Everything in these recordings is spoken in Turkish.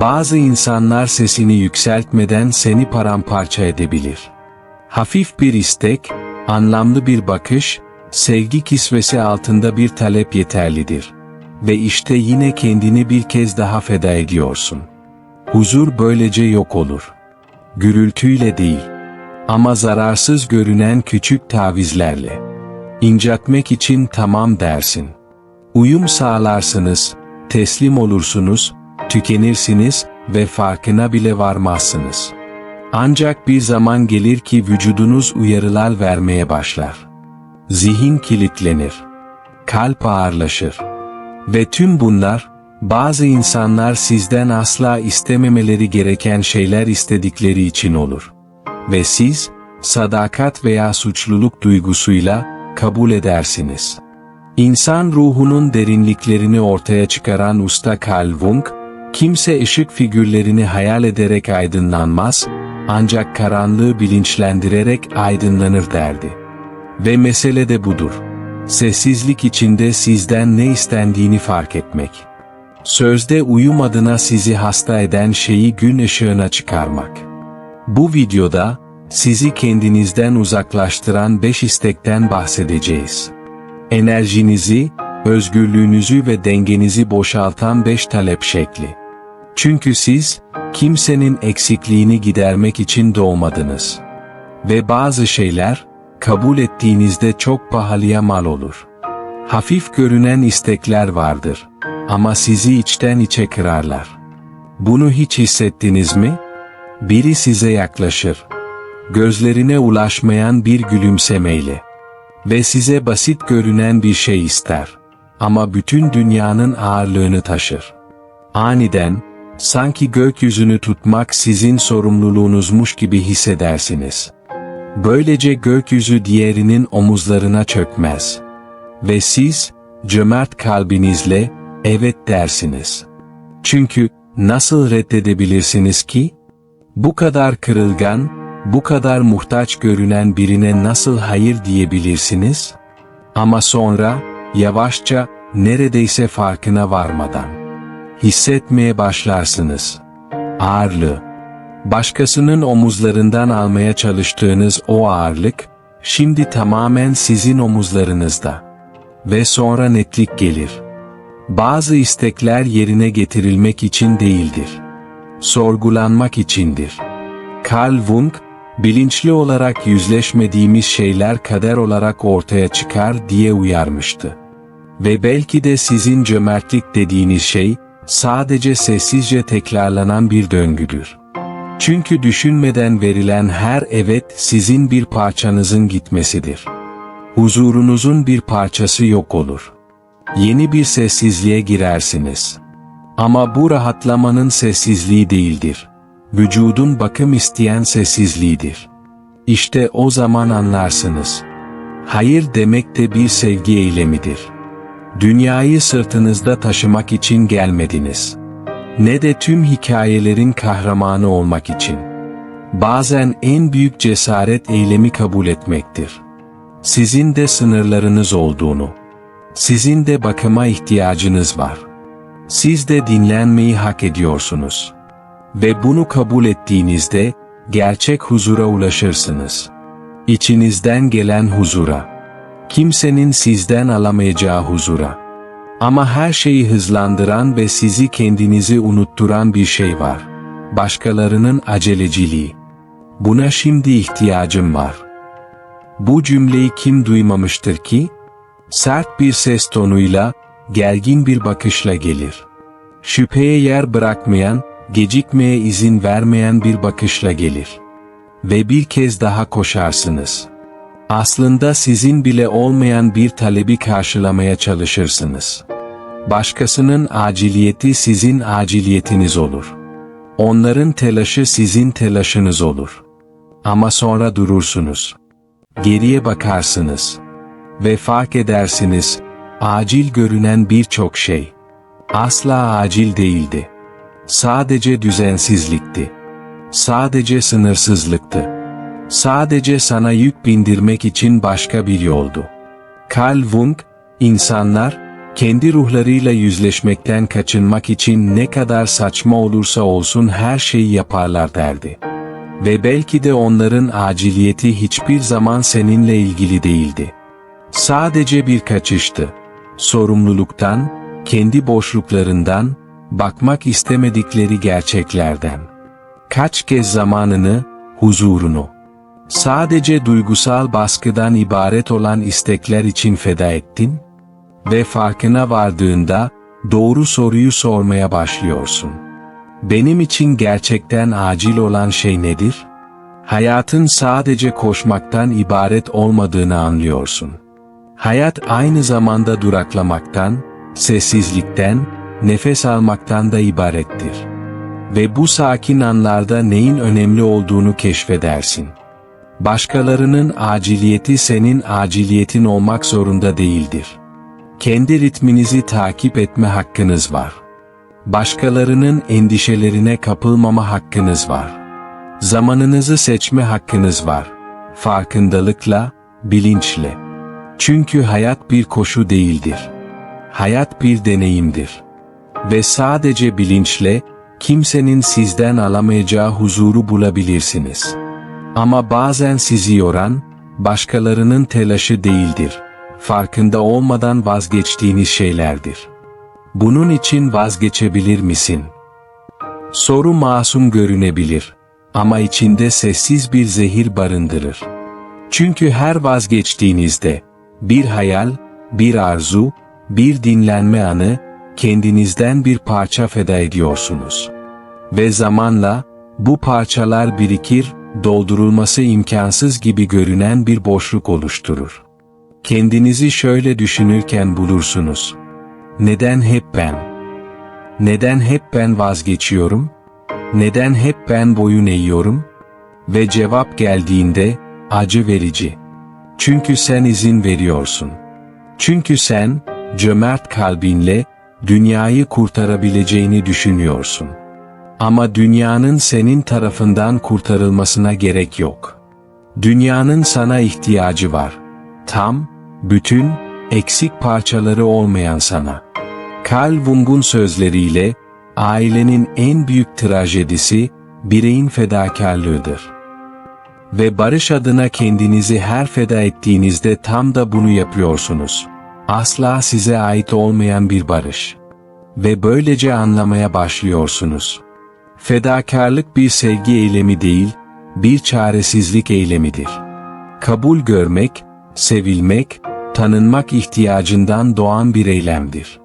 Bazı insanlar sesini yükseltmeden seni paramparça edebilir. Hafif bir istek, anlamlı bir bakış, sevgi kisvesi altında bir talep yeterlidir. Ve işte yine kendini bir kez daha feda ediyorsun. Huzur böylece yok olur. Gürültüyle değil. Ama zararsız görünen küçük tavizlerle. İncatmek için tamam dersin. Uyum sağlarsınız, teslim olursunuz, tükenirsiniz ve farkına bile varmazsınız. Ancak bir zaman gelir ki vücudunuz uyarılar vermeye başlar. Zihin kilitlenir. Kalp ağırlaşır. Ve tüm bunlar, bazı insanlar sizden asla istememeleri gereken şeyler istedikleri için olur. Ve siz, sadakat veya suçluluk duygusuyla kabul edersiniz. İnsan ruhunun derinliklerini ortaya çıkaran usta Carl Jung, kimse ışık figürlerini hayal ederek aydınlanmaz, ancak karanlığı bilinçlendirerek aydınlanır derdi. Ve mesele de budur. Sessizlik içinde sizden ne istendiğini fark etmek. Sözde uyum adına sizi hasta eden şeyi gün ışığına çıkarmak. Bu videoda, sizi kendinizden uzaklaştıran 5 istekten bahsedeceğiz. Enerjinizi, özgürlüğünüzü ve dengenizi boşaltan 5 talep şekli. Çünkü siz, kimsenin eksikliğini gidermek için doğmadınız. Ve bazı şeyler, kabul ettiğinizde çok pahalıya mal olur. Hafif görünen istekler vardır. Ama sizi içten içe kırarlar. Bunu hiç hissettiniz mi? Biri size yaklaşır. Gözlerine ulaşmayan bir gülümsemeyle. Ve size basit görünen bir şey ister. Ama bütün dünyanın ağırlığını taşır. Aniden, sanki gökyüzünü tutmak sizin sorumluluğunuzmuş gibi hissedersiniz. Böylece gökyüzü diğerinin omuzlarına çökmez. Ve siz, cömert kalbinizle, evet dersiniz. Çünkü, nasıl reddedebilirsiniz ki? Bu kadar kırılgan, bu kadar muhtaç görünen birine nasıl hayır diyebilirsiniz? Ama sonra, yavaşça, neredeyse farkına varmadan, hissetmeye başlarsınız. Ağırlığı. Başkasının omuzlarından almaya çalıştığınız o ağırlık, şimdi tamamen sizin omuzlarınızda. Ve sonra netlik gelir. Bazı istekler yerine getirilmek için değildir. Sorgulanmak içindir. Carl Jung, bilinçli olarak yüzleşmediğimiz şeyler kader olarak ortaya çıkar diye uyarmıştı. Ve belki de sizin cömertlik dediğiniz şey, sadece sessizce tekrarlanan bir döngüdür. Çünkü düşünmeden verilen her evet sizin bir parçanızın gitmesidir. Huzurunuzun bir parçası yok olur. Yeni bir sessizliğe girersiniz. Ama bu rahatlamanın sessizliği değildir. Vücudun bakım isteyen sessizliğidir. İşte o zaman anlarsınız. Hayır demek de bir sevgi eylemidir. Dünyayı sırtınızda taşımak için gelmediniz. Ne de tüm hikayelerin kahramanı olmak için. Bazen en büyük cesaret eylemi kabul etmektir. Sizin de sınırlarınız olduğunu, sizin de bakıma ihtiyacınız var. Siz de dinlenmeyi hak ediyorsunuz. Ve bunu kabul ettiğinizde, gerçek huzura ulaşırsınız. İçinizden gelen huzura. Kimsenin sizden alamayacağı huzura. Ama her şeyi hızlandıran ve sizi kendinizi unutturan bir şey var. Başkalarının aceleciliği. Buna şimdi ihtiyacım var. Bu cümleyi kim duymamıştır ki? Sert bir ses tonuyla, gergin bir bakışla gelir. Şüpheye yer bırakmayan, gecikmeye izin vermeyen bir bakışla gelir. Ve bir kez daha koşarsınız. Aslında sizin bile olmayan bir talebi karşılamaya çalışırsınız. Başkasının aciliyeti sizin aciliyetiniz olur. Onların telaşı sizin telaşınız olur. Ama sonra durursunuz. Geriye bakarsınız. Ve fark edersiniz, acil görünen birçok şey. Asla acil değildi. Sadece düzensizlikti. Sadece sınırsızlıktı. Sadece sana yük bindirmek için başka bir yoldu. Carl Jung, insanlar, kendi ruhlarıyla yüzleşmekten kaçınmak için ne kadar saçma olursa olsun her şeyi yaparlar derdi. Ve belki de onların aciliyeti hiçbir zaman seninle ilgili değildi. Sadece bir kaçıştı. Sorumluluktan, kendi boşluklarından, bakmak istemedikleri gerçeklerden. Kaç kez zamanını, huzurunu, sadece duygusal baskıdan ibaret olan istekler için feda ettin? Ve farkına vardığında, doğru soruyu sormaya başlıyorsun. Benim için gerçekten acil olan şey nedir? Hayatın sadece koşmaktan ibaret olmadığını anlıyorsun. Hayat aynı zamanda duraklamaktan, sessizlikten, nefes almaktan da ibarettir. Ve bu sakin anlarda neyin önemli olduğunu keşfedersin. Başkalarının aciliyeti senin aciliyetin olmak zorunda değildir. Kendi ritminizi takip etme hakkınız var. Başkalarının endişelerine kapılmama hakkınız var. Zamanınızı seçme hakkınız var. Farkındalıkla, bilinçle. Çünkü hayat bir koşu değildir. Hayat bir deneyimdir. Ve sadece bilinçle, kimsenin sizden alamayacağı huzuru bulabilirsiniz. Ama bazen sizi yoran, başkalarının telaşı değildir. Farkında olmadan vazgeçtiğiniz şeylerdir. Bunun için vazgeçebilir misin? Soru masum görünebilir ama içinde sessiz bir zehir barındırır. Çünkü her vazgeçtiğinizde bir hayal, bir arzu, bir dinlenme anı kendinizden bir parça feda ediyorsunuz. Ve zamanla bu parçalar birikir, doldurulması imkansız gibi görünen bir boşluk oluşturur. Kendinizi şöyle düşünürken bulursunuz. Neden hep ben? Neden hep ben vazgeçiyorum? Neden hep ben boyun eğiyorum? Ve cevap geldiğinde, acı verici. Çünkü sen izin veriyorsun. Çünkü sen, cömert kalbinle, dünyayı kurtarabileceğini düşünüyorsun. Ama dünyanın senin tarafından kurtarılmasına gerek yok. Dünyanın sana ihtiyacı var. Tam, bütün, eksik parçaları olmayan sana. Carl Jung'un sözleriyle, ailenin en büyük trajedisi, bireyin fedakarlığıdır. Ve barış adına kendinizi her feda ettiğinizde tam da bunu yapıyorsunuz. Asla size ait olmayan bir barış. Ve böylece anlamaya başlıyorsunuz. Fedakarlık bir sevgi eylemi değil, bir çaresizlik eylemidir. Kabul görmek, sevilmek, tanınmak ihtiyacından doğan bir eylemdir.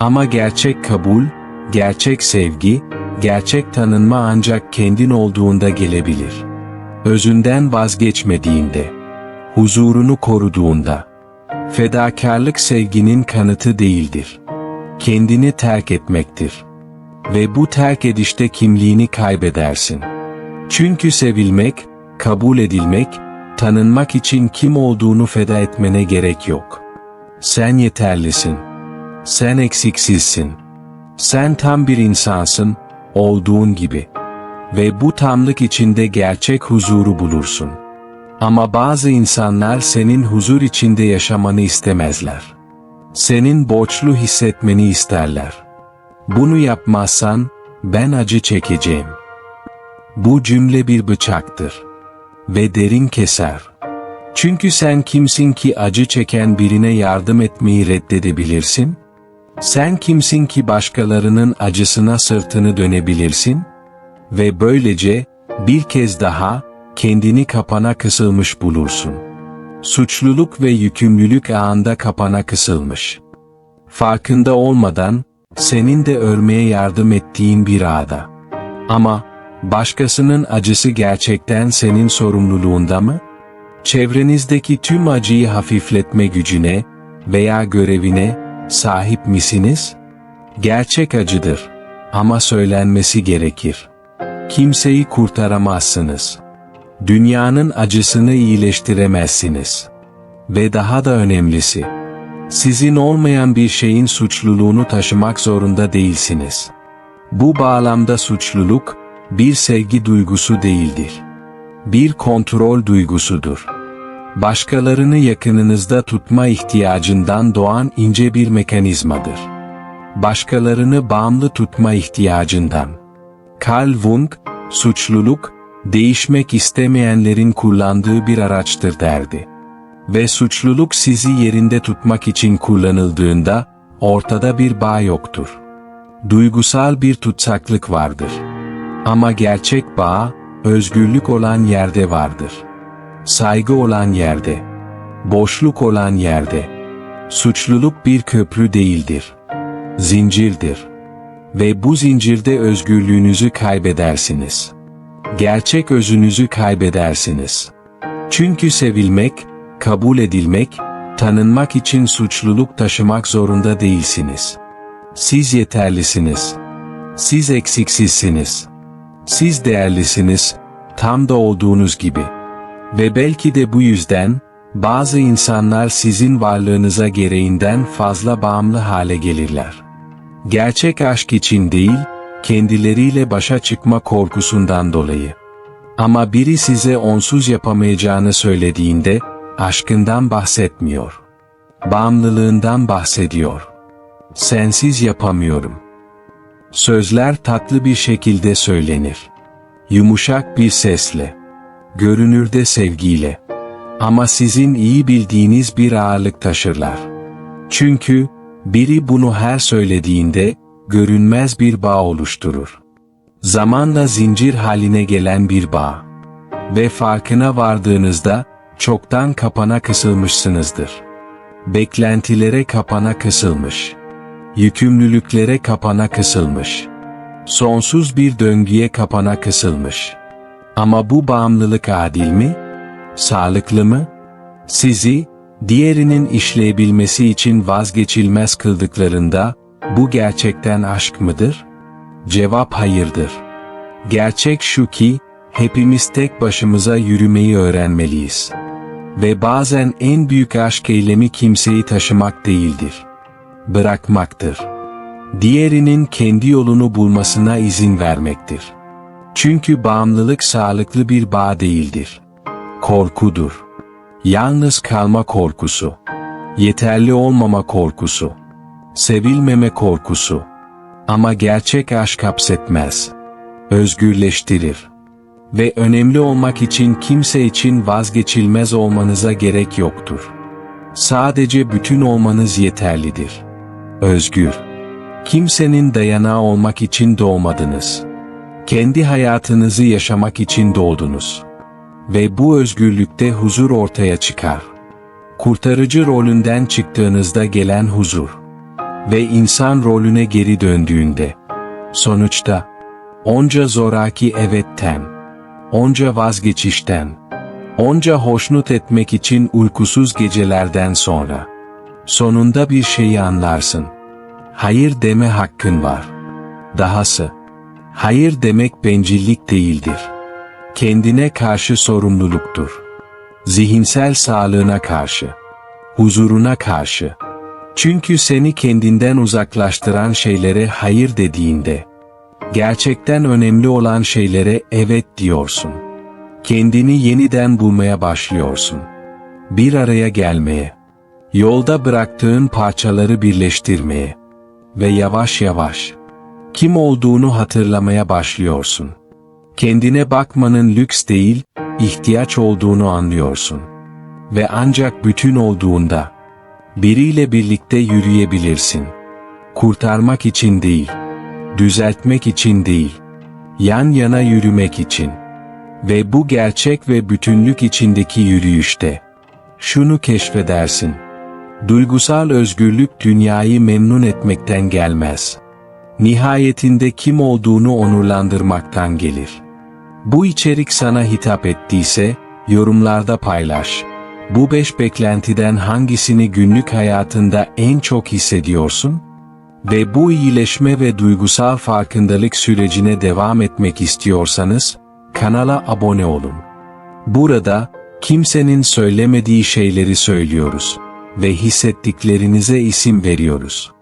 Ama gerçek kabul, gerçek sevgi, gerçek tanınma ancak kendin olduğunda gelebilir. Özünden vazgeçmediğinde, huzurunu koruduğunda, fedakarlık sevginin kanıtı değildir. Kendini terk etmektir. Ve bu terk edişte kimliğini kaybedersin. Çünkü sevilmek, kabul edilmek, tanınmak için kim olduğunu feda etmene gerek yok. Sen yeterlisin. Sen eksiksizsin. Sen tam bir insansın, olduğun gibi. Ve bu tamlık içinde gerçek huzuru bulursun. Ama bazı insanlar senin huzur içinde yaşamanı istemezler. Senin borçlu hissetmeni isterler. Bunu yapmazsan, ben acı çekeceğim. Bu cümle bir bıçaktır. Ve derin keser. Çünkü sen kimsin ki acı çeken birine yardım etmeyi reddedebilirsin? Sen kimsin ki başkalarının acısına sırtını dönebilirsin? Ve böylece, bir kez daha, kendini kapana kısılmış bulursun. Suçluluk ve yükümlülük ağında kapana kısılmış. Farkında olmadan, senin de örmeye yardım ettiğin bir ağda. Ama, başkasının acısı gerçekten senin sorumluluğunda mı? Çevrenizdeki tüm acıyı hafifletme gücüne veya görevine sahip misiniz? Gerçek acıdır ama söylenmesi gerekir. Kimseyi kurtaramazsınız. Dünyanın acısını iyileştiremezsiniz. Ve daha da önemlisi, sizin olmayan bir şeyin suçluluğunu taşımak zorunda değilsiniz. Bu bağlamda suçluluk, bir sevgi duygusu değildir. Bir kontrol duygusudur. başkalarını yakınınızda tutma ihtiyacından doğan ince bir mekanizmadır. Başkalarını bağımlı tutma ihtiyacından. Carl Jung, suçluluk, değişmek istemeyenlerin kullandığı bir araçtır derdi. Ve suçluluk sizi yerinde tutmak için kullanıldığında, ortada bir bağ yoktur. Duygusal bir tutsaklık vardır. Ama gerçek bağ, özgürlük olan yerde vardır. Saygı olan yerde. Boşluk olan yerde. Suçluluk bir köprü değildir. Zincirdir. Ve bu zincirde özgürlüğünüzü kaybedersiniz. Gerçek özünüzü kaybedersiniz. Çünkü sevilmek, kabul edilmek, tanınmak için suçluluk taşımak zorunda değilsiniz. Siz yeterlisiniz. Siz eksiksizsiniz. Siz değerlisiniz, tam da olduğunuz gibi. Ve belki de bu yüzden, bazı insanlar sizin varlığınıza gereğinden fazla bağımlı hale gelirler. Gerçek aşk için değil, kendileriyle başa çıkma korkusundan dolayı. Ama biri size onsuz yapamayacağını söylediğinde, aşkından bahsetmiyor. Bağımlılığından bahsediyor. Sensiz yapamıyorum. Sözler tatlı bir şekilde söylenir. Yumuşak bir sesle. Görünürde sevgiyle. Ama sizin iyi bildiğiniz bir ağırlık taşırlar. Çünkü, biri bunu her söylediğinde, görünmez bir bağ oluşturur. Zamanla zincir haline gelen bir bağ. Ve farkına vardığınızda, çoktan kapana kısılmışsınızdır. Beklentilere kapana kısılmış. Yükümlülüklere kapana kısılmış. Sonsuz bir döngüye kapana kısılmış. Ama bu bağımlılık adil mi? Sağlıklı mı? Sizi, diğerinin işleyebilmesi için vazgeçilmez kıldıklarında, bu gerçekten aşk mıdır? Cevap hayırdır. Gerçek şu ki, hepimiz tek başımıza yürümeyi öğrenmeliyiz. Ve bazen en büyük aşk eylemi kimseyi taşımak değildir. Bırakmaktır. Diğerinin kendi yolunu bulmasına izin vermektir. Çünkü bağımlılık sağlıklı bir bağ değildir. Korkudur. Yalnız kalma korkusu. Yeterli olmama korkusu. Sevilmeme korkusu. Ama gerçek aşk hapsetmez. Özgürleştirir. Ve önemli olmak için kimse için vazgeçilmez olmanıza gerek yoktur. Sadece bütün olmanız yeterlidir. Özgür. Kimsenin dayanağı olmak için doğmadınız. Kendi hayatınızı yaşamak için doğdunuz. Ve bu özgürlükte huzur ortaya çıkar. Kurtarıcı rolünden çıktığınızda gelen huzur. Ve insan rolüne geri döndüğünde. Sonuçta, onca zoraki evetten, onca vazgeçişten, onca hoşnut etmek için uykusuz gecelerden sonra, sonunda bir şeyi anlarsın. Hayır deme hakkın var. Dahası, hayır demek bencillik değildir. Kendine karşı sorumluluktur. Zihinsel sağlığına karşı, huzuruna karşı. Çünkü seni kendinden uzaklaştıran şeylere hayır dediğinde, gerçekten önemli olan şeylere evet diyorsun. Kendini yeniden bulmaya başlıyorsun. Bir araya gelmeye, yolda bıraktığın parçaları birleştirmeye ve yavaş yavaş kim olduğunu hatırlamaya başlıyorsun. Kendine bakmanın lüks değil, ihtiyaç olduğunu anlıyorsun. Ve ancak bütün olduğunda, biriyle birlikte yürüyebilirsin. Kurtarmak için değil, düzeltmek için değil, yan yana yürümek için. Ve bu gerçek ve bütünlük içindeki yürüyüşte, şunu keşfedersin. Duygusal özgürlük dünyayı memnun etmekten gelmez. Nihayetinde kim olduğunu onurlandırmaktan gelir. Bu içerik sana hitap ettiyse, yorumlarda paylaş. Bu beş beklentiden hangisini günlük hayatında en çok hissediyorsun? Ve bu iyileşme ve duygusal farkındalık sürecine devam etmek istiyorsanız, kanala abone olun. Burada, kimsenin söylemediği şeyleri söylüyoruz ve hissettiklerinize isim veriyoruz.